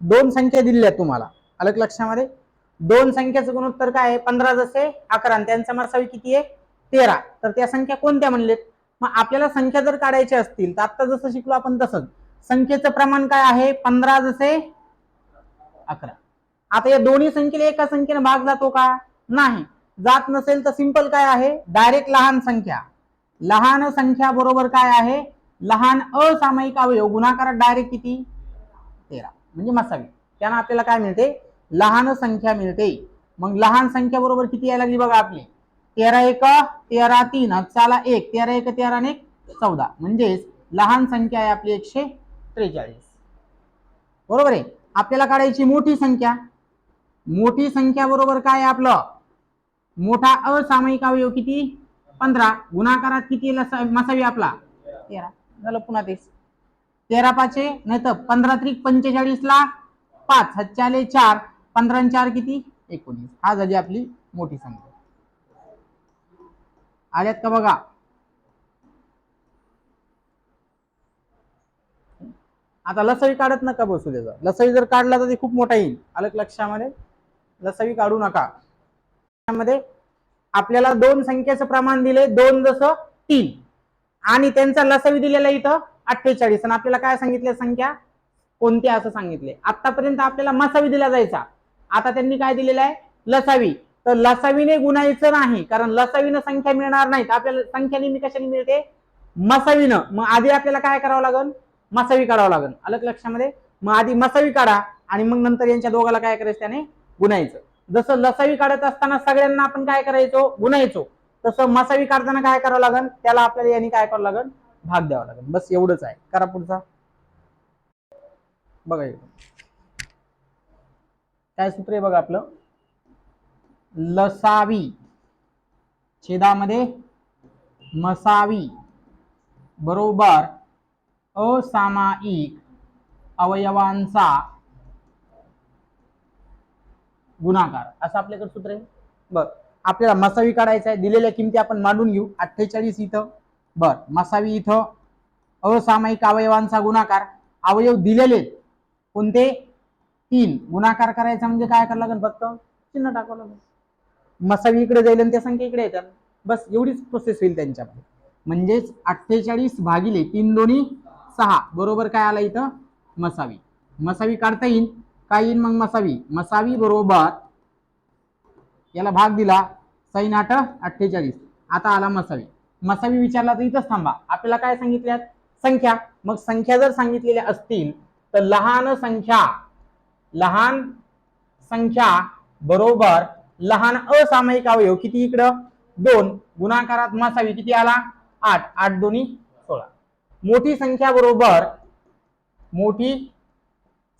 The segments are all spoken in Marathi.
दोन संख्या दिल्या आहेत तुम्हाला. अलग लक्षामध्ये. दोन संख्याचं गुणोत्तर काय आहे? पंधरा जसे अकरा. आणि त्यांचा मरसावी किती आहे? तेरा. तर त्या संख्या कोणत्या म्हणलेत? मग आपल्याला संख्या जर काढायच्या असतील तर आता जसं शिकलो आपण तसंच. संख्येचं प्रमाण काय आहे? पंधरा जसे अकरा. आता या दोन्ही संख्येला एका संख्येने भाग जातो का? नाही. जात नसेल तर सिंपल काय आहे? डायरेक्ट लहान संख्या. लहान संख्या बरोबर काय आहे? लहान असामायिक अवयव. गुणाकारात डायरेक्ट किती? तेरा. म्हणजे मसावी त्यानं आपल्याला काय मिळते? लहान संख्या मिळते. मग लहान संख्या बरोबर किती यायला लागली बघा आपली. तेरा एक तेरा तीन चाला एक तेरा एक तेरा एक चौदा. म्हणजेच लहान संख्या आहे आपली एकशे त्रेचाळीस. बरोबर आहे? आपल्याला काढायची मोठी संख्या. मोठी संख्या बरोबर काय आपलं? मोठा असामायिक अवयव किती? पंधरा. गुणाकारात किती मसावी आपला? तेरा. झालं पुन्हा तेच तेरा पाचे नाही तर पंधरा त्रिक पंचेचाळीसला पाच हच्चाले चार. पंधरा चार किती? एकोणीस. हा झाली आपली मोठी संख्या. आल्यात का बघा? आता लसवी काढत नका बसू त्याचा. लसवी जर काढला तर ते खूप मोठा येईल. अलग लक्षामध्ये? लसवी काढू नका. त्यामध्ये आपल्याला दोन संख्येचं प्रमाण दिले दोन जसं तीन. आणि त्यांचा लसवी दिलेला इथं अठ्ठेचाळीस. आणि आपल्याला काय सांगितले संख्या? कोणत्या असं सांगितले. आतापर्यंत आपल्याला मसावी दिला जायचा. आता त्यांनी काय दिलेलं आहे? लसावी. तर लसावीने गुणायचं नाही कारण लसावीनं संख्या मिळणार नाहीत आपल्याला संख्या नेहमी कशाने मिळते? मसावीनं. मग आधी आपल्याला काय करावं लागेल मसावी काढावं लागेल अलग लक्षामध्ये. मग आधी मसावी काढा आणि मग नंतर यांच्या दोघाला काय करायचं त्याने? गुणायचं. जसं लसावी काढत असताना सगळ्यांना आपण काय करायचो? गुणायचो. तसं मसावी काढताना काय करावं लागेल त्याला आपल्याला यांनी काय करावं लागेल भाग द्यावा लागेल. बस एवढंच आहे. करा पुढचा. बघा काय सूत्र आहे बघा आपलं? लसावी. छेदामध्ये मसावी. बरोबर असामायिक अवयवांचा गुणाकार. असं आपल्याकडे सूत्र आहे? बघ आपल्याला मसावी काढायचा आहे. दिलेल्या किमती आपण मांडून घेऊ. अठ्ठेचाळीस इथं. बर मसावी इथं असामायिक अवयवांचा गुणाकार अवयव दिलेले कोणते? तीन. गुणाकार करायचा म्हणजे काय करावं लागेल फक्त? चिन्ह टाकावं लागेल. मसावी इकडे जाईल आणि त्या संख्या इकडे येतात. बस एवढीच प्रोसेस होईल त्यांच्यामध्ये. म्हणजेच अठ्ठेचाळीस भागिले तीन दोन्ही सहा. बरोबर काय आला इथं? मसावी. मसावी काढता येईल. काय येईल मग मसावी? मसावी बरोबर याला भाग दिला. सैनाट आठ अठ्ठेचाळीस. आता आला मसावी. मसावी विचारला तर इथंच थांबा. आपल्याला काय सांगितल्यात? संख्या. मग संख्या जर सांगितलेल्या असतील तर लहान संख्या लहान संख्या बरोबर लहान असामायिक अवयव किती इकडं? दोन. गुणाकारात मसावी किती आला? आठ. आठ दोन्ही सोळा. मोठी संख्या बरोबर मोठी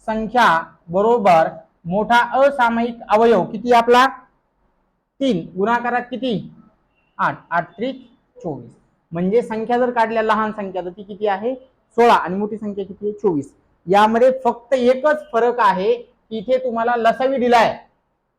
संख्या बरोबर मोठा असामायिक अवयव किती आपला? तीन. गुणाकारात किती? आठ. आठ त्रिक चोवीस. म्हणजे संख्या जर काढल्या लहान संख्या तर ती किती आहे? सोळा आणि मोठी संख्या किती आहे? चोवीस. यामध्ये फक्त एकच फरक आहे की इथे तुम्हाला लसावी दिलाय.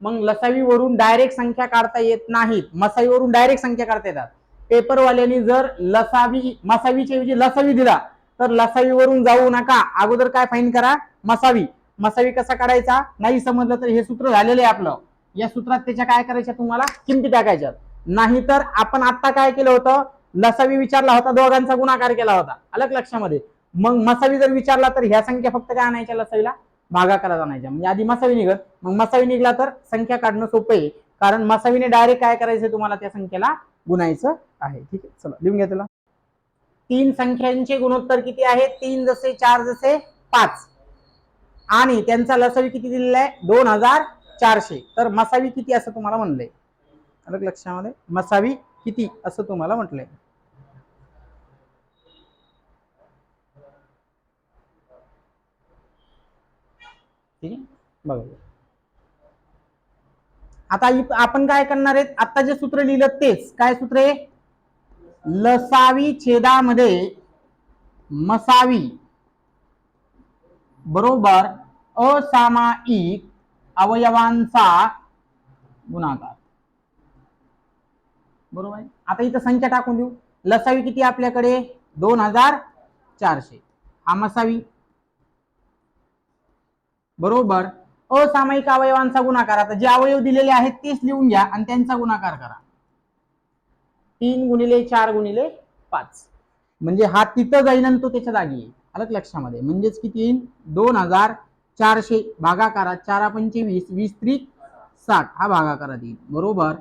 मग लसावीवरून डायरेक्ट संख्या काढता येत नाहीत. मसावीवरून डायरेक्ट संख्या काढता येतात. पेपरवाल्यांनी जर लसावी मसावीच्या ऐवजी लसावी दिला तर लसावीवरून जाऊ नका. अगोदर काय फाईन करा? मसावी. मसावी कसा काढायचा? नाही समजलं तर हे सूत्र झालेलं आहे आपलं. या सूत्रात त्याच्या काय करायच्या तुम्हाला? किमती टाकायच्या नाहीतर आपण आता काय केलं होतं? लसावी विचारला होता दोघांचा गुणाकार केला होता. अलग लक्षामध्ये. मग मसावी जर विचारला तर ह्या संख्या फक्त काय आणायच्या लसावीला? भागाकारात आणायच्या. म्हणजे आधी मसावी निघत मग मसावी निघला तर संख्या काढणं सोपं आहे. कारण मसावीने डायरेक्ट काय करायचं तुम्हाला त्या संख्येला? गुणायचं आहे. ठीक आहे? चला लिहून घ्या त्याला. तीन संख्यांचे गुणोत्तर किती आहे? तीन जसे चार जसे पाच. आणि त्यांचा लसावी किती दिलेला आहे? दोन हजार चारशे. तर मसावी किती असं तुम्हाला म्हणलंय? अलग लक्षामध्ये मसावी किती असं तुम्हाला म्हटलंय. ठीक आहे? बघा. आता आपण काय करणार आहेत? आता जे सूत्र लिहिलं तेच. काय सूत्र आहे? लसावी छेदामध्ये मसावी. बरोबर असामायिक अवयवांचा गुणाकार. बरोबर आहे? आता इथं संख्या टाकून देऊ. लसावी किती आपल्याकडे? दोन हजार चारशे. हा मसावी. बरोबर? असामायिक अवयवांचा गुणाकार. आता जे अवयव दिलेले आहेत तेच लिहून घ्या आणि त्यांचा गुणाकार करा. तीन गुणिले चार गुणिले पाच. म्हणजे हा तिथं जाईन आणि तो त्याच्या जागी येईल. आलं लक्षामध्ये. म्हणजेच किती येईल? दोन हजार चारशे. भागाकारात चारा पंचवीस वीस त्रिक साठ. हा भागाकारात येईल. बरोबर?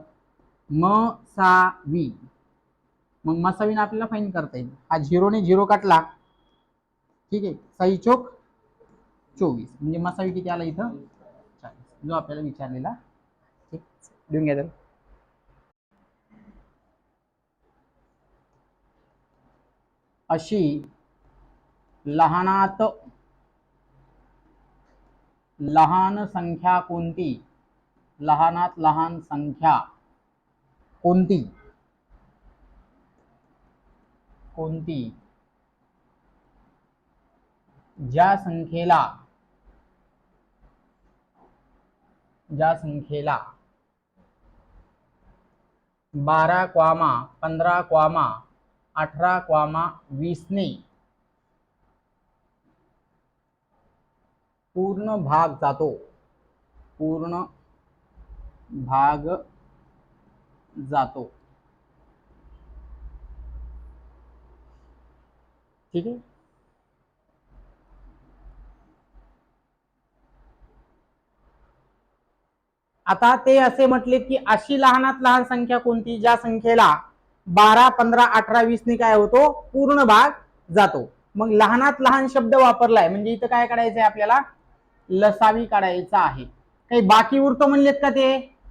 म सा वी. मग मसावीने आपल्याला फाईन करता येईल. हा झिरोने झिरो काटला ठीक आहे? साई चोक चोवीस. म्हणजे मसावी किती आला इथं? चाळीस. जो आपल्याला विचारलेला ठीक? लिहून घ्या तर अशी लहानात लहान संख्या कोणती? लहानात लहान संख्या. कोणती? कोणती? ज्या संख्येला ज्या संख्येला बारा क्वामा पंधरा क्वामा अठरा क्वामा वीसने पूर्ण भाग जातो. पूर्ण भाग जातो. ठीक आहे? आता ते असे म्हटले की अशी लहानात लहान संख्या कोणती? ज्या संख्येला बारा पंधरा अठरा वीसने काय होतो? पूर्ण भाग जातो. मग लहानात लहान शब्द वापरलाय म्हणजे इथं काय काढायचंय आपल्याला? लसावी काढायचा आहे. काही बाकी उरतो म्हणलेत का ते?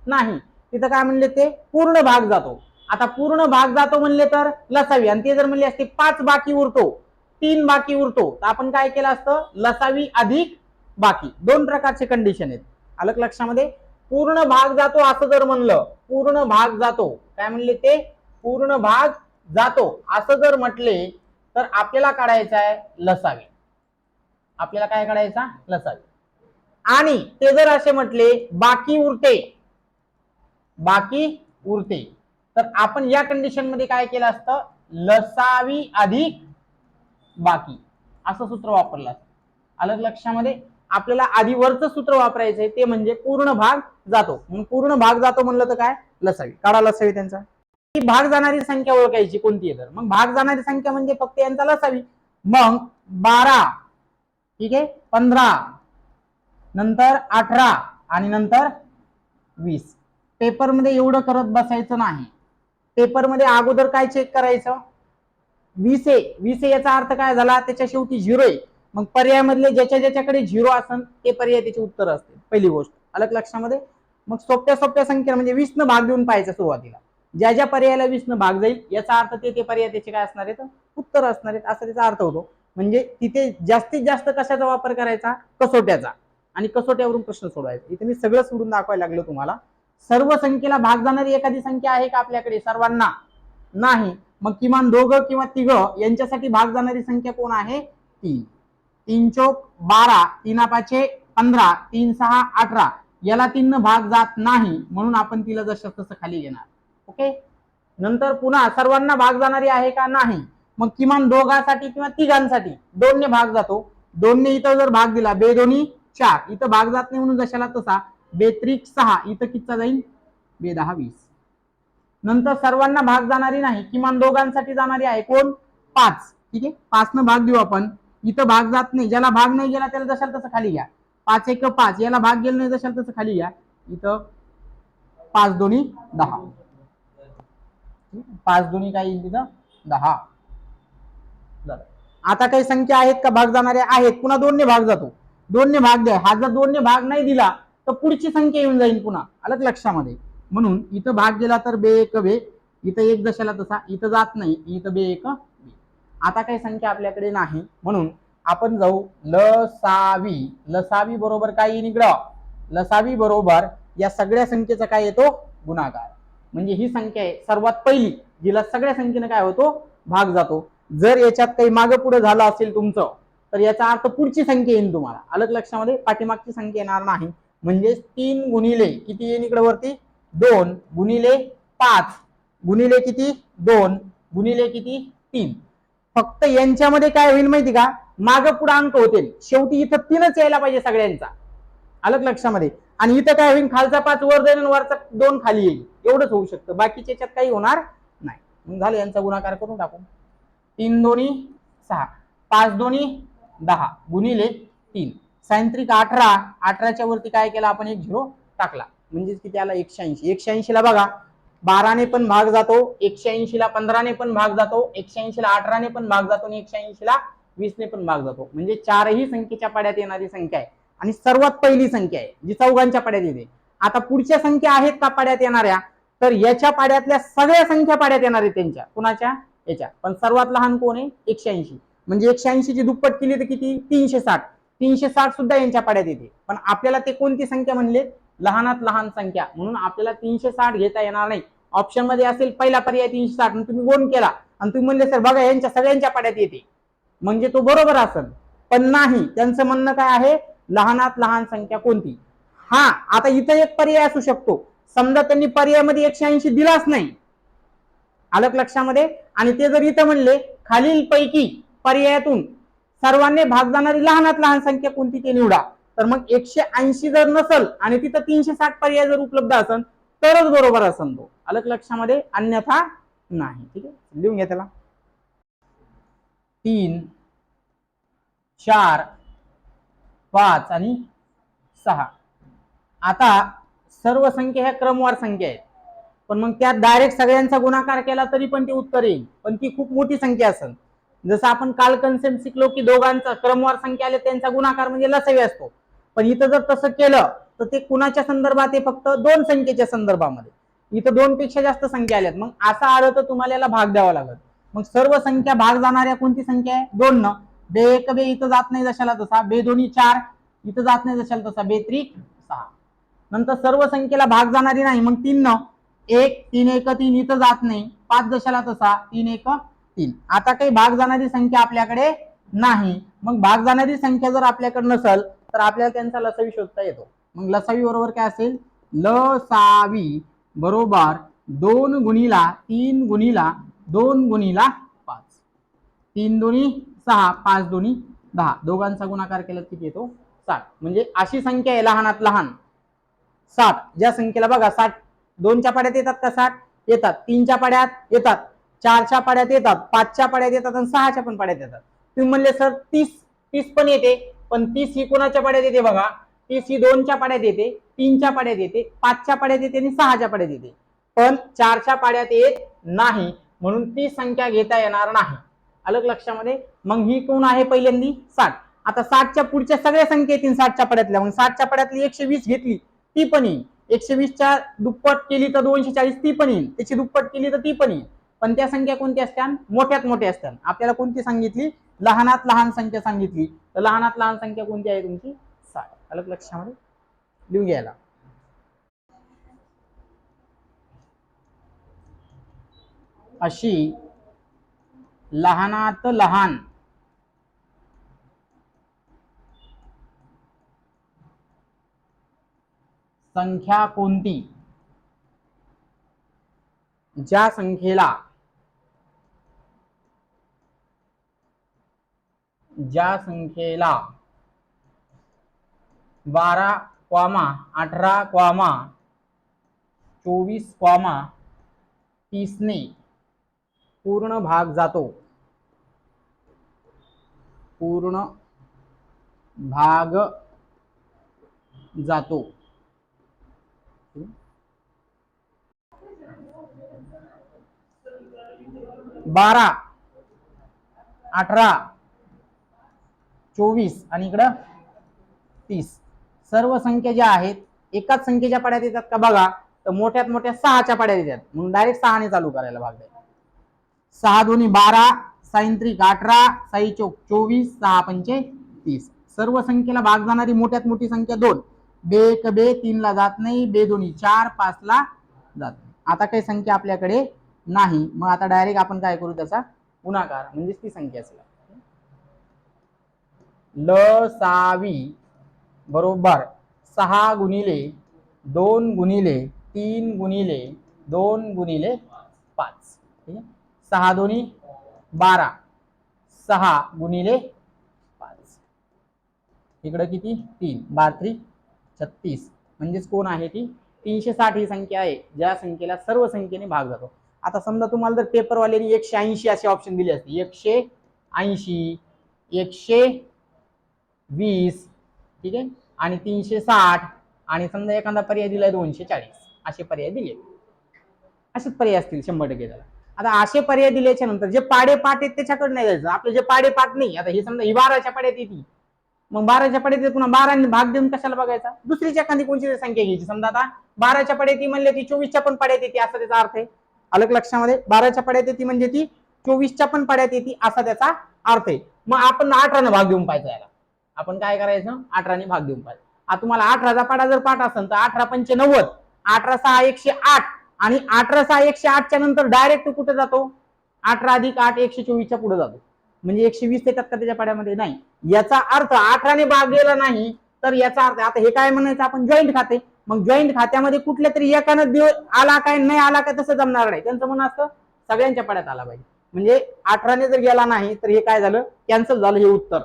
नाही. तिथं काय म्हणले ते? पूर्ण भाग जातो. आता पूर्ण भाग जातो म्हणले तर लसावी. आणि ते जर म्हणले असते पाच बाकी उरतो. तीन बाकी उरतो. तर आपण काय केलं असतं? लसावी अधिक बाकी. दोन प्रकारचे कंडिशन आहेत. अलग लक्षामध्ये पूर्ण भाग जातो असं जर म्हणलं पूर्ण भाग जातो. काय म्हणले ते? पूर्ण भाग जातो. असं जर म्हटले तर आपल्याला काढायचं आहे लसावी. आपल्याला काय काढायचा? लसावी. आणि ते जर असे म्हटले बाकी उरते. बाकी उरते तर आपण या कंडिशनमध्ये काय केलं असतं? लसावी अधिक बाकी. असं सूत्र वापरलं असतं. आलं लक्षामध्ये आपल्याला आधी वरचं सूत्र वापरायचंय ते म्हणजे पूर्ण भाग जातो. म्हणून पूर्ण भाग जातो म्हणलं तर काय? लसावी. काढा लसावी त्यांचा. ही भाग जाणारी संख्या ओळखायची कोणती आहे तर? मग भाग जाणारी संख्या म्हणजे फक्त यांचा लसावी. मग बारा. ठीक आहे? पंधरा. नंतर अठरा. आणि नंतर वीस. पेपरमध्ये एवढं करत बसायचं नाही. पेपरमध्ये अगोदर काय चेक करायचं? वीस ए. वीस ए याचा अर्थ काय झाला? त्याच्या शेवटी झिरो आहे मग पर्यायामधले ज्याच्या ज्याच्याकडे झिरो असन ते पर्याय त्याचे उत्तर असते. पहिली गोष्ट. अलग लक्षामध्ये. मग सोप्या सोप्या संख्या म्हणजे वीस न भाग देऊन पाहायचा सुरुवातीला. ज्या ज्या पर्यायाला वीस न भाग जाईल याचा अर्थ ते ते पर्याय त्याचे काय असणार आहेत? उत्तर असणार आहेत. असा त्याचा अर्थ होतो. म्हणजे तिथे जास्तीत जास्त कशाचा वापर करायचा? कसोट्याचा. आणि कसोट्यावरून प्रश्न सोडवायचा. इथे मी सगळं सोडून दाखवायला लागलो तुम्हाला. सर्व संख्येला भाग जाणारी एखादी संख्या आहे का आपल्याकडे? सर्वांना. नाही. मग किमान दोघं किंवा तिघं यांच्यासाठी भाग जाणारी संख्या कोण आहे? तीन. तीन चौक बारा तीन पाचे पंधरा तीन सहा अठरा. याला तीन भाग जात नाही म्हणून आपण तिला जसं तसं खाली घेणार. ओके? नंतर पुन्हा सर्वांना भाग जाणारी आहे का नाही? मग किमान दोघांसाठी किंवा तिघांसाठी दोनने भाग जातो. दोनने इथं जर भाग दिला बेदोनी चार. इथं भाग जात नाही म्हणून जशाला तसा. बेत्रिक सहा इथं कितचा जाईल बे दहा वीस. नंतर सर्वांना भाग जाणारी नाही किमान दोघांसाठी जाणारी आहे कोण? पाच. ठीक आहे? पाच न भाग देऊ आपण. इथं भाग जात नाही. ज्याला भाग नाही गेला त्याला जशाल तसं खाली घ्या. पाच एक पाच. याला भाग गेला नाही जशाल तसं खाली घ्या. इथं पाच दोन्ही दहा. पाच दोन्ही काय येईल तिथं? दहा. आता काही संख्या आहेत का? भाग जाणारे आहेत. पुन्हा दोनने भाग जातो. दोनने भाग द्या. हा जर दोनने भाग नाही दिला तर पुढची संख्या येऊन जाईल पुन्हा. आलं लक्षामध्ये. म्हणून इथं भाग गेला तर बे एक बे इथं एक दशाला तसा इथं जात नाही इथं बे एक बे. आता काही संख्या आपल्याकडे नाही. म्हणून आपण जाऊ लसावी. लसावी बरोबर काय येईल इकडं? लसावी बरोबर या सगळ्या संख्येचा काय येतो? गुणाकार. म्हणजे ही संख्या आहे सर्वात पहिली जिला सगळ्या संख्येने काय होतो? भाग जातो. जर याच्यात काही माग पुढे झालं असेल तुमचं तर याचा अर्थ पुढची संख्या येईल तुम्हाला. अलग लक्षामध्ये पाठीमागची संख्या येणार नाही. म्हणजे तीन गुणिले किती येईल इकडे वरती? दोन गुणिले पाच. गुणिले किती? दोन. गुणिले किती? तीन. फक्त यांच्यामध्ये काय होईल माहिती का? माग पुढे अंक होतील. शेवटी इथं तीनच यायला पाहिजे सगळ्यांचा. अलग लक्षामध्ये? आणि इथं काय होईल? खालचा पाच वर जाईल आणि वरचा दोन खाली येईल. एवढंच होऊ शकतं. बाकीच्या याच्यात काही होणार नाही. मग झालं यांचा गुणाकार करून टाकू. तीन दोन्ही सहा. पाच दोन्ही दहा. गुणिले तीन. सायंत्रिक अठरा अठराच्या वरती काय केलं आपण? एक झिरो टाकला. म्हणजेच किती आला? एकशे ऐंशी. एकशे ऐंशीला बघा बाराने पण भाग जातो एकशे ऐंशीला पंधराने पण भाग जातो एकशे ऐंशीला अठराने पण भाग जातो आणि एकशे ऐंशीला वीसने पण भाग जातो. म्हणजे चारही संख्येच्या पाड्यात येणारी संख्या आहे. आणि सर्वात पहिली संख्या आहे जी चौघांच्या पाड्यात येते. आता पुढच्या संख्या आहेत का पाड्यात येणाऱ्या? तर याच्या पाड्यातल्या सगळ्या संख्या पाड्यात येणार आहेत त्यांच्या. कुणाच्या? याच्या. पण सर्वात लहान कोण आहे? एकशे ऐंशी. म्हणजे एकशे ऐंशी ची दुप्पट केली तर किती? तीनशे साठ. तीनशे साठ सुद्धा यांच्या पाड्यात येते. पण आपल्याला ते कोणती संख्या म्हणले? लहानात लहान संख्या. म्हणून आपल्याला तीनशे साठ घेता येणार नाही. ऑप्शनमध्ये असेल पहिला पर्याय तीनशे साठ. तुम्ही गोन केला. आणि तुम्ही म्हणले सर बघा यांच्या सगळ्यांच्या पाड्यात येते. म्हणजे तो बरोबर असेल. पण नाही. त्यांचं म्हणणं काय आहे? लहानात लहान संख्या कोणती? हा आता इथं एक पर्याय असू शकतो. समजा त्यांनी पर्यायामध्ये एकशे ऐंशी दिलाच नाही. आलं लक्षामध्ये? आणि ते जर इथं म्हणले खालील पैकी पर्यायातून सर्वांनी भाग जाणारी लहानात लहान संख्या कोणती ते निवडा. तर मग एकशे ऐंशी जर नसल आणि तिथं तीनशे साठ पर्याय जर उपलब्ध असेल तरच बरोबर असेल तो. अलग लक्षामध्ये अन्यथा नाही. ठीक आहे? लिहून घ्या त्याला. तीन चार पाच आणि सहा. आता सर्व संख्या ह्या क्रमवार संख्या आहेत. पण मग त्यात डायरेक्ट सगळ्यांचा गुणाकार केला तरी पण ते उत्तर येईल. पण ती खूप मोठी संख्या असेल जसं आपण काल कन्सेप्ट शिकलो की दोघांचा क्रमवार संख्या आले त्यांचा गुणाकार म्हणजे लसावी असतो. पण इथं जर तसं केलं तर ते कुणाच्या संदर्भात हे फक्त दोन संख्येच्या संदर्भामध्ये. इथं दोन पेक्षा जास्त संख्या आल्यात. मग असं आलं तर तुम्हाला याला भाग द्यावा लागत मग सर्व संख्या भाग जाणाऱ्या कोणती संख्या आहे? दोन न. बे एक बे इथं जात नाही जशाला तसा. बे दोन्ही चार इथं जात नाही जशाला तसा. बे त्रिक सहा. नंतर सर्व संख्येला भाग जाणारी नाही. मग तीन न. एक तीन एक तीन. इथं जात नाही. पाच जशाला तसा. तीन एक तीन आता काही भाग जाणारी संख्या आपल्याकडे नाही. मग भाग जाणारी संख्या जर आपल्याकडे नसल तर आपल्याला त्यांचा लसावी शोधता येतो. मग लसावी बरोबर काय असेल? लसावी बरोबर दोन गुणीला तीन गुणीला दोन गुणीला पाच. तीन दोन्ही सहा पाच दोन्ही दहा. दोघांचा गुणाकार केला किती येतो? साठ. म्हणजे अशी संख्या आहे लहानात लहान. साठ. ज्या संख्येला बघा साठ. दोनच्या पाड्यात येतात का साठ? येतात. तीनच्या पाड्यात येतात. चारच्या पाड्यात येतात पाचच्या पाड्यात येतात आणि सहाच्या पण पाड्यात येतात. तुम्ही म्हणले सर तीस तीस पण येते पण तीस ही कोणाच्या पाड्यात येते बघा? तीस ही दोनच्या पाड्यात येते तीनच्या पाड्यात येते पाचच्या पाड्यात येते आणि सहाच्या पाड्यात येते. पण चारच्या पाड्यात येत नाही म्हणून ती संख्या घेता येणार नाही. अलग लक्षामध्ये? मग ही कोण आहे पहिल्यांदी? साठ. आता साठच्या पुढच्या सगळ्या संख्या येतील साठच्या पाड्यातल्या. मग साठच्या पाड्यातली एकशे वीस घेतली ती पण येईल. एकशे वीसच्या दुप्पट केली तर दोनशे चाळीस ती पण येईल. त्याची दुप्पट केली तर ती पण येईल. पण त्या संख्या कोणत्या असतात मोठ्यात मोठ्या असतात आपल्याला कोणती सांगितली? लहानात लहान संख्या सांगितली. तर लहानात लहान संख्या कोणती आहे तुमची? साठ. अलग लक्षामध्ये लिहून घ्यायला. अशी लहानात लहान संख्या कोणती? ज्या संख्येला ज्या संख्येला बारा क्वामा अठरा क्वामा चोवीस क्वामा तीसने पूर्ण भाग जातो. पूर्ण भाग जातो. बारा अठरा चोवीस आणि इकडं तीस. सर्व संख्या ज्या आहेत एकाच संख्येच्या पाड्यात येतात का बघा तर मोठ्यात मोठ्या सहाच्या पाड्यात येतात. म्हणून डायरेक्ट सहाने चालू करायला भाग द्यायला सहा दोन्ही बारा सायंत्रिक अठरा साई चौक चोवीस सहा पंचे तीस. सर्व संख्येला भाग जाणारी मोठ्यात मोठी संख्या दोन. बे एक बे तीनला जात नाही बे दोन्ही चार पाच ला जात नाही. आता काही संख्या आपल्याकडे नाही. मग आता डायरेक्ट आपण काय करू त्याचा? गुणाकार म्हणजेच ती संख्या असेल लसावी बरोबर. सहा गुणिले दोन गुणिले तीन गुणिले दोन गुणिले पाच. ठीक आहे? सहा दोन्ही बारा. सहा गुणिले पाच. इकडं किती? तीन. बार थ्री छत्तीस. म्हणजेच कोण आहे ती? तीनशे साठ ही संख्या आहे. ज्या संख्येला सर्व संख्येने भाग जातो. आता समजा तुम्हाला जर पेपरवाल्याने एकशे ऐंशी असे ऑप्शन दिले असते. एकशे ऐंशी एकशे वीस ठीक आहे? आणि तीनशे साठ आणि समजा एखादा पर्याय दिलाय दोनशे चाळीस असे पर्याय दिले. असेच पर्याय असतील शंभर टक्के त्याला. आता असे पर्याय दिल्याच्या नंतर जे पाडे पाट आहेत त्याच्याकडे नाही जायचं. आपले जे पाडे पाट नाही आता हे समजा ही बाराच्या पाड्यात येते मग बाराच्या पाड्यात पुन्हा बाराने भाग देऊन कशाला बघायचा? दुसरीच्या एखादी कोणती संख्या घ्यायची. समजा आता बाराच्या पाड्यात ती म्हणले ती चोवीसच्या पण पाड्यात येते असा त्याचा अर्थ आहे. अलग लक्षामध्ये बाराच्या पाड्यात येते म्हणजे ती चोवीसच्या पण पाड्यात येते असा त्याचा अर्थ आहे. मग आपण अठराने भाग देऊन पाहिजे याला. आपण काय करायचं? अठराने भाग देऊन पाहिजे. आता तुम्हाला अठराचा पाडा जर पाठ असेल तर अठरा पंचे नव्वद अठरा सहा एकशे आठ आणि अठरा सहा एकशे आठच्या नंतर डायरेक्ट कुठे जातो? अठरा अधिक आठ एकशे चोवीसच्या पुढे जातो. म्हणजे एकशे वीस येतात का त्याच्या पाड्यामध्ये नाही. याचा अर्थ अठराने भाग गेला नाही तर याचा अर्थ आता हे काय म्हणायचं? आपण जॉईंट खाते. मग जॉईंट खात्यामध्ये कुठल्या तरी एकानं दिव आला काय नाही आला काय तसं जमणार नाही. त्यांचं म्हणणं असतं सगळ्यांच्या पाड्यात आला पाहिजे. म्हणजे अठराने जर गेला नाही तर हे काय झालं? कॅन्सल झालं हे उत्तर.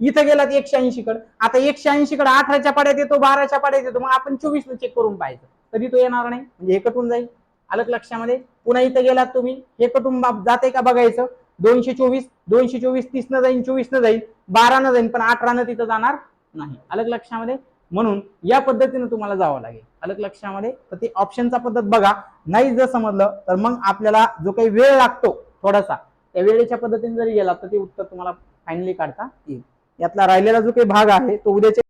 इथं गेला एकशे ऐंशीकडे आता एकशे ऐंशीकडे अठराच्या पाड्यात येतो बाराच्या पाड्यात येतो. मग आपण चोवीस चेक करून पाहायचं. तरी तो येणार नाही? म्हणजे हे कटून जाईल. अलग लक्षामध्ये? पुन्हा इथं गेलात तुम्ही. हे कटून जाते का बघायचं? दोनशे चोवीस दोनशे चोवीस तीस न जाईल चोवीस न जाईल बारा न जाईल पण अठरा न तिथं जाणार नाही. अलग लक्षामध्ये? म्हणून या पद्धतीनं तुम्हाला जावं लागेल. अलग लक्षामध्ये? तर ते ऑप्शनचा पद्धत बघा. नाही जर समजलं तर मग आपल्याला जो काही वेळ लागतो थोडासा त्या वेळेच्या पद्धतीने जरी गेला तर ते उत्तर तुम्हाला फायनली काढता येईल. यातला राहिलेला जो काही भाग आहे तो उद्याच्या